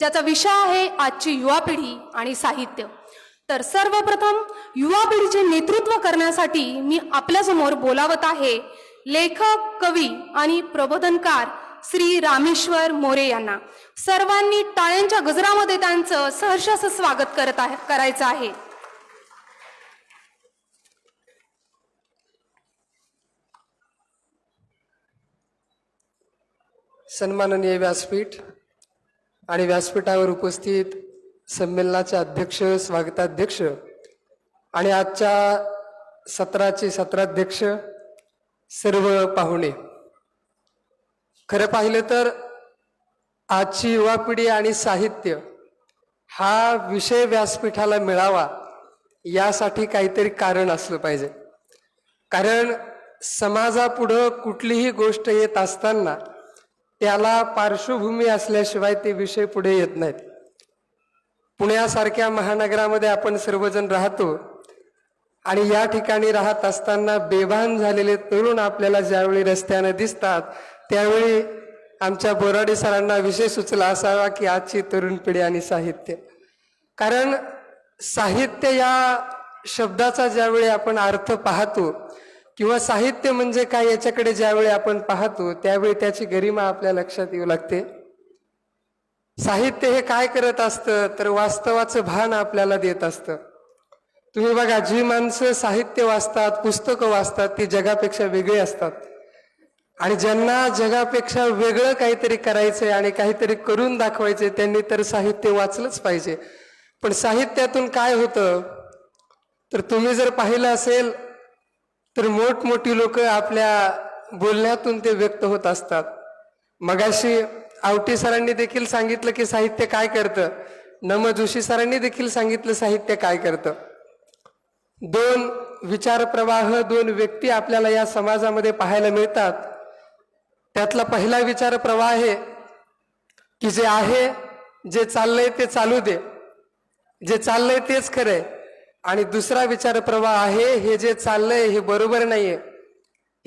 ज्याचा विषय आहे आजची युवा पिढी आणि साहित्य. तर सर्वप्रथम युवा पिढीचे नेतृत्व करण्यासाठी मी आपल्यासमोर बोलावत आहे लेखक कवी आणि प्रबोधनकार श्री रामेश्वर मोरे यांना. सर्वांनी टाळ्यांच्या गजरामध्ये त्यांचं सहर्ष असं स्वागत करत आहे करायचं आहे. सन्माननीय व्यासपीठ आणि व्यासपीठावर उपस्थित संमेलनाचे अध्यक्ष स्वागताध्यक्ष आणि आजच्या सत्राचे सत्राध्यक्ष सर्व पाहुणे. खरं पाहिलं तर आजची युवा पिढी आणि साहित्य हा विषय व्यासपीठाला मिळावा यासाठी काहीतरी कारण असलं पाहिजे. कारण समाजापुढं कुठलीही गोष्ट येत असताना त्याला पार्श्वभूमी असल्याशिवाय ते विषय पुढे येत नाहीत. पुण्यासारख्या महानगरामध्ये आपण सर्वजण राहतो आणि या ठिकाणी राहत असताना बेभान झालेले तरुण आपल्याला ज्यावेळी रस्त्याने दिसतात त्यावेळी आमच्या बोराडे सरांना विषय सुचला असावा की आजची तरुण पिढी आणि साहित्य. कारण साहित्य या शब्दाचा ज्यावेळी आपण अर्थ पाहतो किंवा साहित्य म्हणजे काय याच्याकडे ज्यावेळी आपण पाहतो त्यावेळी त्याची गरिमा आपल्या लक्षात येऊ लागते. साहित्य हे काय करत असतं तर वास्तवाचं भान आपल्याला देत असतं. तुम्ही बघा जी माणसं साहित्य वाचतात पुस्तकं वाचतात ती जगापेक्षा वेगळी असतात. आणि ज्यांना जगापेक्षा वेगळं काहीतरी करायचंय आणि काहीतरी करून दाखवायचंय त्यांनी तर साहित्य वाचलंच पाहिजे. पण साहित्यातून काय होतं? तर तुम्ही जर पाहिलं असेल तर मोठमोठी लोक आपल्या बोलण्यातून ते व्यक्त होत असतात. मगाशी आवटी सरांनी देखील सांगितलं की साहित्य काय करतं? नम जोशी सरांनी देखील सांगितलं साहित्य काय करतं? दोन विचार प्रवाह दोन व्यक्ती आपल्याला या समाजामध्ये पाहायला मिळतात. त्यातला पहिला विचार प्रवाह आहे की जे आहे जे चाललंय ते चालू दे. जे चाललंय तेच खरंय. आणि दुसरा विचार प्रवाह आहे हे जे चाललंय हे बरोबर नाहीये.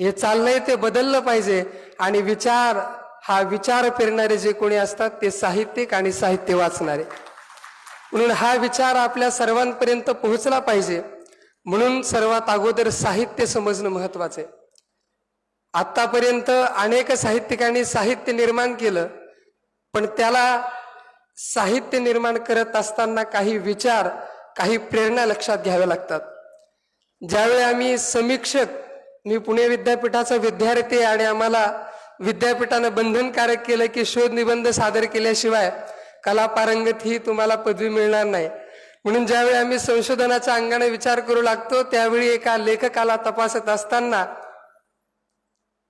हे चाललंय ते बदललं पाहिजे आणि विचार हा विचार फिरणारे जे कोणी असतात ते साहित्यिक आणि साहित्य वाचणारे. म्हणून हा विचार आपल्या सर्वांपर्यंत पोहोचला पाहिजे. म्हणून सर्वात अगोदर साहित्य समजणं महत्वाचं आहे. आतापर्यंत अनेक साहित्यिकांनी साहित्य निर्माण केलं पण त्याला साहित्य निर्माण करत असताना काही विचार काही प्रेरणा लक्षात घ्याव्या लागतात. ज्यावेळी आम्ही समीक्षक मी पुणे विद्यापीठाचा विद्यार्थी आणि आम्हाला विद्यापीठानं बंधनकारक केलं की शोध निबंध सादर केल्याशिवाय कला पारंगत ही तुम्हाला पदवी मिळणार नाही. म्हणून ज्यावेळी आम्ही संशोधनाच्या अंगाने विचार करू लागतो त्यावेळी एका लेखकाला तपासत असताना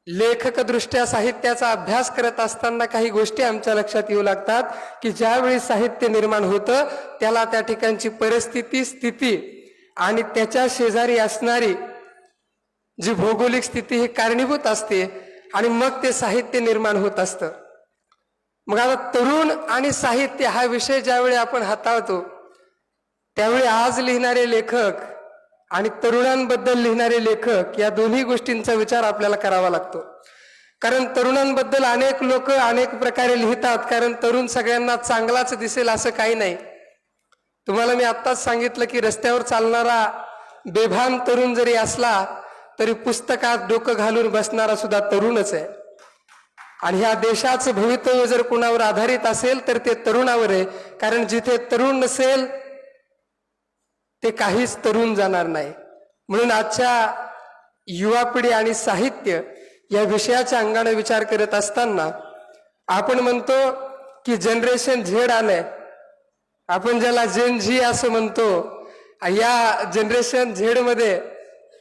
लेखकदृष्ट्या साहित्याचा अभ्यास करत असताना काही गोष्टी आमच्या लक्षात येऊ लागतात की ज्यावेळी साहित्य निर्माण होतं त्याला त्या ठिकाणची परिस्थिती स्थिती आणि त्याच्या शेजारी असणारी जी भौगोलिक स्थिती ही कारणीभूत असते आणि मग ते साहित्य निर्माण होत असतं. मग आता तरुण आणि साहित्य हा विषय ज्यावेळी आपण हाताळतो त्यावेळी आज लिहिणारे लेखक आणि तरुणांबद्दल लिहिणारे लेखक या दोन्ही गोष्टींचा विचार आपल्याला करावा लागतो. कारण तरुणांबद्दल अनेक लोक अनेक प्रकारे लिहितात कारण तरुण सगळ्यांना चांगलाच दिसेल असं काही नाही. तुम्हाला मी आत्ताच सांगितलं की रस्त्यावर चालणारा बेभान तरुण जरी असला तरी पुस्तकात डोकं घालून बसणारा सुद्धा तरुणच आहे. आणि ह्या देशाचं भवितव्य जर कुणावर आधारित असेल तर ते तरुणावर आहे. कारण जिथे तरुण नसेल ते काहीच तरुण जाणार नाही. म्हणून आजच्या युवा पिढी आणि साहित्य या विषयाच्या अंगाने विचार करत असताना आपण म्हणतो की जनरेशन झेड आलंय. आपण ज्याला जेन झी असं म्हणतो या जनरेशन झेडमध्ये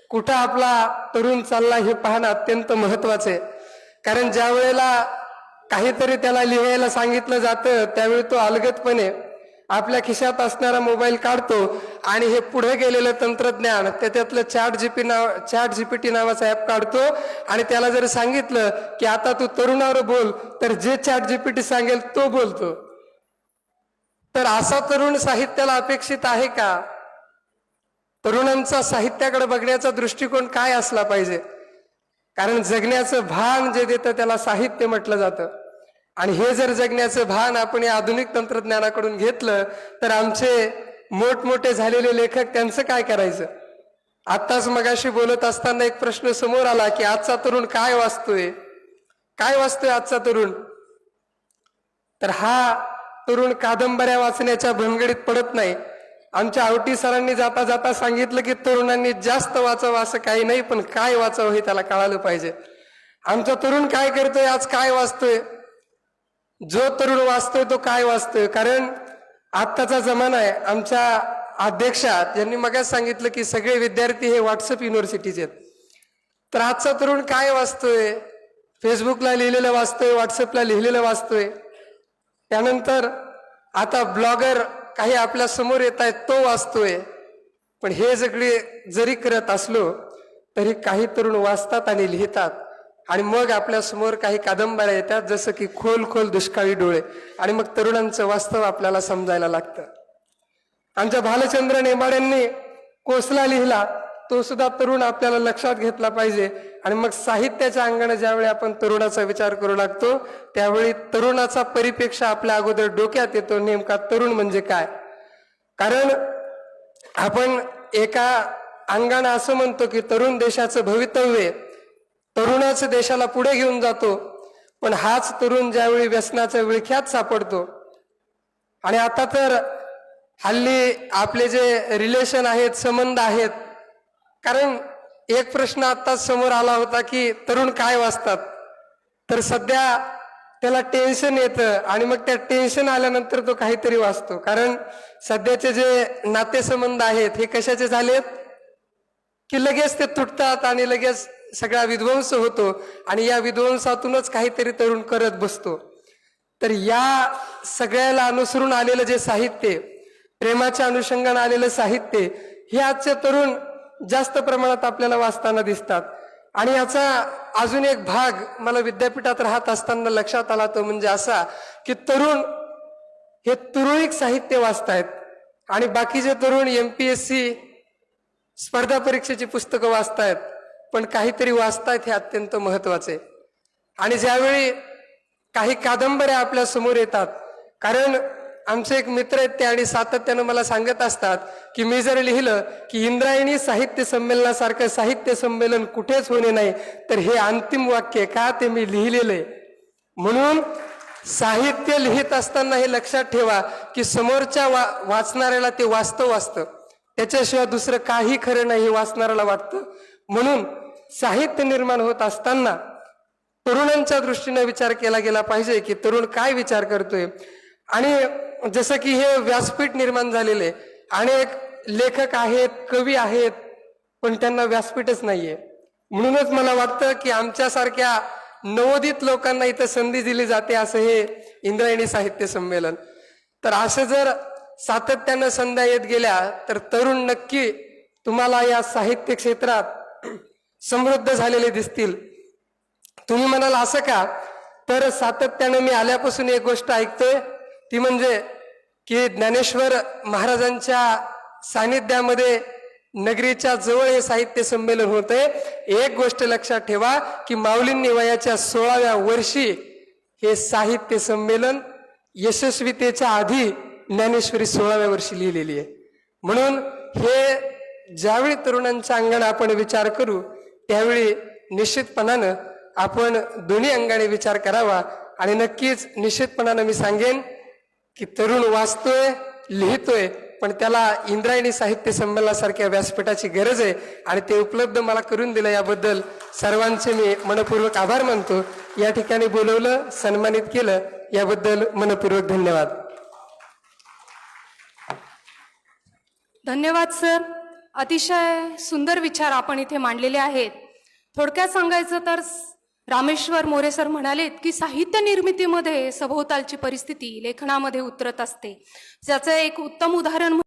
कुठं आपला तरुण चालला हे पाहणं अत्यंत महत्वाचं आहे. कारण ज्या वेळेला काहीतरी त्याला लिहायला सांगितलं जातं त्यावेळी तो अलगतपणे आपल्या खिशात असणारा मोबाईल काढतो आणि हे पुढे गेलेलं तंत्रज्ञान त्याच्यातलं चॅट जीपी नाव चॅट जीपीटी नावाचा ऍप काढतो आणि त्याला जर सांगितलं की आता तू तरुणावर बोल तर जे चॅट जीपीटी सांगेल तो बोलतो. तर असा तरुण साहित्याला अपेक्षित आहे का? तरुणांचा साहित्याकडे बघण्याचा दृष्टिकोन काय असला पाहिजे? कारण जगण्याचं भान जे देतं त्याला साहित्य म्हटलं जातं. आणि हे जर जगण्याचं भान आपण या आधुनिक तंत्रज्ञानाकडून घेतलं तर आमचे मोठमोठे झालेले लेखक त्यांचं काय करायचं? आत्ताच मगाशी बोलत असताना एक प्रश्न समोर आला की आजचा तरुण काय वाचतोय? काय वाचतोय आजचा तरुण? तर हा तरुण कादंबऱ्या वाचण्याच्या भनगडीत पडत नाही. आमच्या आवटी सरांनी जाता जाता सांगितलं की तरुणांनी जास्त वाचावं असं काही नाही पण काय वाचावं हे त्याला कळालं पाहिजे. आमचा तरुण काय करतोय? आज काय वाचतोय? जो तरुण वाचतोय तो काय वाचतोय? कारण आत्ताचा जमाना आहे. आमच्या अध्यक्षा यांनी मगाच सांगितलं की सगळे विद्यार्थी हे व्हॉट्सअप युनिव्हर्सिटीचे आहेत. तर आजचा तरुण काय वाचतोय? फेसबुकला लिहिलेलं वाचतोय व्हॉट्सअपला लिहिलेलं वाचतोय. त्यानंतर आता ब्लॉगर काही आपल्यासमोर येत आहेत तो वाचतोय. पण हे सगळे जरी करत असलो तरी काही तरुण वाचतात आणि लिहितात. आणि मग आपल्यासमोर काही कादंबऱ्या येतात जसं की खोल खोल दुष्काळी डोळे. आणि मग तरुणांचं वास्तव आपल्याला समजायला लागतं. आमच्या भालचंद्र नेमाड्यांनी कोसला लिहिला तो सुद्धा तरुण आपल्याला लक्षात घेतला पाहिजे. आणि मग साहित्याच्या अंगाने ज्यावेळी आपण तरुणाचा विचार करू लागतो त्यावेळी तरुणाचा परिपेक्ष आपल्या अगोदर डोक्यात येतो नेमका तरुण म्हणजे काय. कारण आपण एका अंगाने असं म्हणतो की तरुण देशाचं भवितव्य आहे. तरुणाच देशाला पुढे घेऊन जातो. पण हाच तरुण ज्यावेळी व्यसनाच्या विळख्यात सापडतो. आणि आता तर हल्ली आपले जे रिलेशन आहेत संबंध आहेत कारण एक प्रश्न आत्ताच समोर आला होता की तरुण काय वाचतात? तर सध्या त्याला टेन्शन येतं आणि मग त्या टेन्शन आल्यानंतर तो काहीतरी वाचतो. कारण सध्याचे जे नातेसंबंध आहेत हे कशाचे झालेत? की लगेच ते तुटतात आणि लगेच सगळा विध्वंस होतो आणि या विध्वंसातूनच काहीतरी तरुण करत बसतो. तर या सगळ्याला अनुसरून आलेलं जे साहित्य प्रेमाच्या अनुषंगाने आलेलं साहित्य हे आजचे तरुण जास्त प्रमाणात आपल्याला वाचताना दिसतात. आणि याचा अजून एक भाग मला विद्यापीठात राहत असताना लक्षात आला तो म्हणजे असा की तरुण हे तुरळक साहित्य वाचतायत आणि बाकीचे तरुण एम पी एस सी स्पर्धा परीक्षेची पुस्तकं वाचतायत पण काहीतरी वाचतायत हे अत्यंत महत्त्वाचे. आणि ज्यावेळी काही कादंबऱ्या आपल्यासमोर येतात कारण आमचे एक मित्र आहेत ते आणि सातत्यानं मला सांगत असतात की मी जर लिहिलं की इंद्रायणी साहित्य संमेलनासारखं साहित्य संमेलन कुठेच होणे नाही तर हे अंतिम वाक्य का ते मी लिहिलेलं आहे. म्हणून साहित्य लिहित असताना हे लक्षात ठेवा की समोरच्या वा वाचणाऱ्याला ते वास्तव वाचतं त्याच्याशिवाय दुसरं काही खरं नाही हे वाचणाऱ्याला वाटतं. म्हणून साहित्य निर्माण होत असताना तरुणांच्या दृष्टीने विचार केला गेला पाहिजे की तरुण काय विचार करतोय? आणि जसं की हे व्यासपीठ निर्माण झालेले अनेक लेखक आहेत कवी आहेत पण त्यांना व्यासपीठच नाहीये. म्हणूनच मला वाटतं की आमच्यासारख्या नवोदित लोकांना इथं संधी दिली जाते असं हे इंद्रायणी साहित्य संमेलन. तर असं जर सातत्यानं संध्या येत गेल्या तर तरुण नक्की तुम्हाला या साहित्य क्षेत्रात समृद्ध झालेले दिसतील. तुम्ही म्हणाल असं का? तर सातत्यानं मी आल्यापासून एक गोष्ट ऐकतोय ती म्हणजे की ज्ञानेश्वर महाराजांच्या सानिध्यामध्ये नगरीच्या जवळ हे साहित्य संमेलन होते. एक गोष्ट लक्षात ठेवा की माऊलींनी वयाच्या सोळाव्या वर्षी हे साहित्य संमेलन यशस्वीतेच्या आधी ज्ञानेश्वरी सोळाव्या वर्षी लिहिलेली आहे. म्हणून हे ज्यावेळी तरुणांच्या अंगाने आपण विचार करू त्यावेळी निश्चितपणानं आपण दोन्ही अंगाने विचार करावा आणि नक्कीच निश्चितपणानं मी सांगेन की तरुण वाचतोय लिहितोय पण त्याला इंद्रायणी साहित्य संमेलनासारख्या व्यासपीठाची गरज आहे आणि ते उपलब्ध मला करून दिलं याबद्दल सर्वांचे मी मनपूर्वक आभार मानतो. या ठिकाणी बोलवलं सन्मानित केलं याबद्दल मनपूर्वक धन्यवाद. धन्यवाद सर. अतिशय सुंदर विचार आपण इथे मांडलेले आहेत. थोडक्यात सांगायचं तर रामेश्वर मोरे सर म्हणालेत की साहित्य निर्मितीमध्ये सभोवतालची परिस्थिती लेखनामध्ये उतरत असते. ज्याचं एक उत्तम उदाहरण